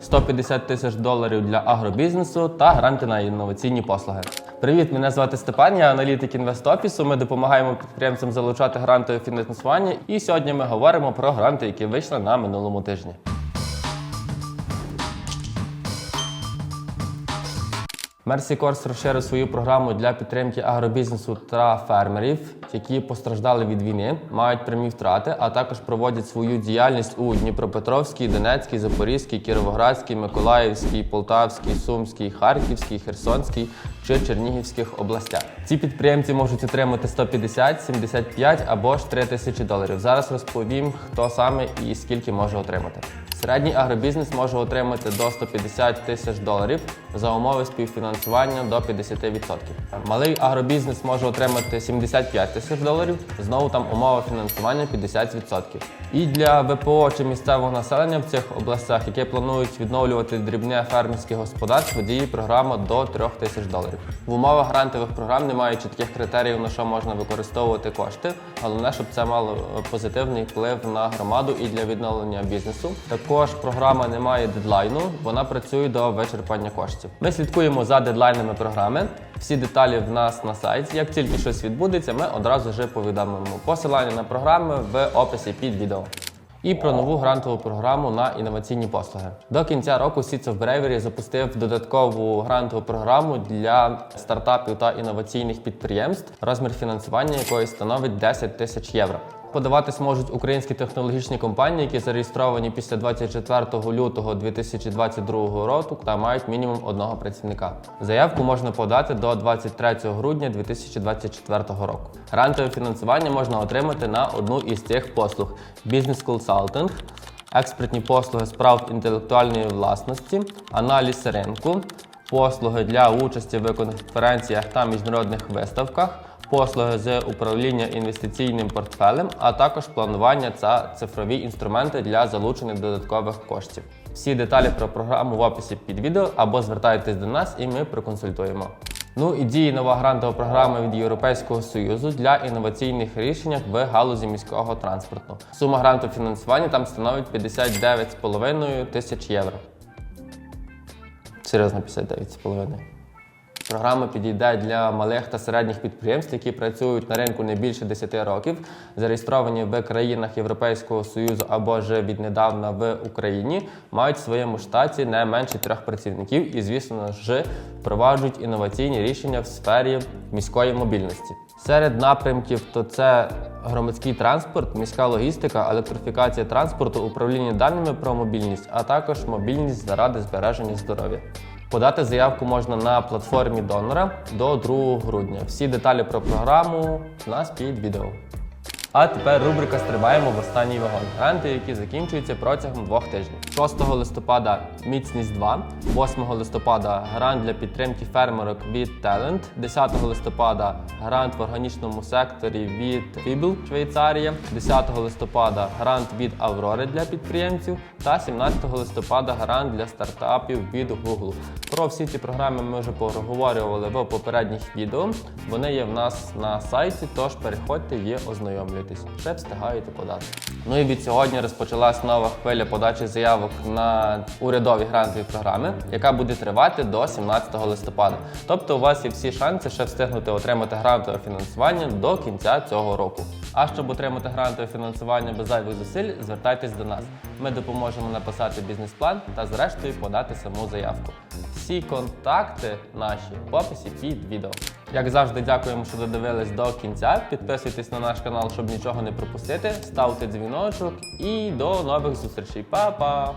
150 тисяч доларів для агробізнесу та гранти на інноваційні послуги. Привіт, мене звати Степан, я аналітик інвестофісу. Ми допомагаємо підприємцям залучати грантове фінансування. І сьогодні ми говоримо про гранти, які вийшли на минулому тижні. Мерсі Корс розширив свою програму для підтримки агробізнесу та фермерів, які постраждали від війни, мають прямі втрати, а також проводять свою діяльність у Дніпропетровській, Донецькій, Запорізькій, Кіровоградській, Миколаївській, Полтавській, Сумській, Харківській, Херсонській чи Чернігівських областях. Ці підприємці можуть отримати 150, 75 або ж 3 тисячі доларів. Зараз розповім, хто саме і скільки може отримати. Середній агробізнес може отримати до 150 тисяч доларів за умови співфінансування до 50%. Малий агробізнес може отримати 75 тисяч доларів. Знову там умова фінансування 50%. І для ВПО чи місцевого населення в цих областях, які планують відновлювати дрібне фермерське господарство, діє програма до 3 тисяч доларів. В умовах грантових програм немає чітких критеріїв, на що можна використовувати кошти. Головне, щоб це мало позитивний вплив на громаду і для відновлення бізнесу. Також програма не має дедлайну, вона працює до вичерпання коштів. Ми слідкуємо за дедлайнами програми. Всі деталі в нас на сайті. Як тільки щось відбудеться, ми одразу ж повідомимо. Посилання на програми в описі під відео. І про нову грантову програму на інноваційні послуги. До кінця року Seeds of Bravery запустив додаткову грантову програму для стартапів та інноваційних підприємств, розмір фінансування якої становить 10 тисяч євро. Подаватись можуть українські технологічні компанії, які зареєстровані після 24 лютого 2022 року та мають мінімум одного працівника. Заявку можна подати до 23 грудня 2024 року. Грантове фінансування можна отримати на одну із цих послуг: бізнес-консалтинг, експертні послуги з прав інтелектуальної власності, аналіз ринку, послуги для участі в конференціях та міжнародних виставках послуги з управління інвестиційним портфелем, а також планування та цифрові інструменти для залучення додаткових коштів. Всі деталі про програму в описі під відео або звертайтесь до нас і ми проконсультуємо. Ну і діє нова грантова програма від Європейського союзу для інноваційних рішень в галузі міського транспорту. Сума гранту фінансування там становить 59,5 тисяч євро. Серйозно, 59,5. Програма підійде для малих та середніх підприємств, які працюють на ринку не більше 10 років, зареєстровані в країнах Європейського Союзу або ж віднедавна в Україні, мають в своєму штаті не менше трьох працівників і, звісно ж, впроваджують інноваційні рішення в сфері міської мобільності. Серед напрямків то це громадський транспорт, міська логістика, електрифікація транспорту, управління даними про мобільність, а також мобільність заради збереження здоров'я. Подати заявку можна на платформі донора до 2 грудня. Всі деталі про програму у нас під відео. А тепер рубрика Стрибаємо в останній вагон. Гранти, які закінчуються протягом двох тижнів. 6 листопада міцність 2, 8 листопада грант для підтримки фермерок від Talent, 10 листопада грант в органічному секторі від Fibel, Швейцарія, 10 листопада грант від Аврори для підприємців та 17 листопада грант для стартапів від Google. Про всі ці програми ми вже проговорювали в попередніх відео. Вони є в нас на сайті, тож переходьте і ознайомлюйтесь. Ще встигаєте подати. Ну і від сьогодні розпочалась нова хвиля подачі заявок на урядові грантові програми, яка буде тривати до 17 листопада. Тобто у вас є всі шанси ще встигнути отримати грантове фінансування до кінця цього року. А щоб отримати грантове фінансування без зайвих зусиль, звертайтесь до нас. Ми допоможемо написати бізнес-план та, зрештою, подати саму заявку. Всі контакти наші в описі під відео. Як завжди, дякуємо, що додивились до кінця. Підписуйтесь на наш канал, щоб нічого не пропустити. Ставте дзвіночок і до нових зустрічей. Па-па!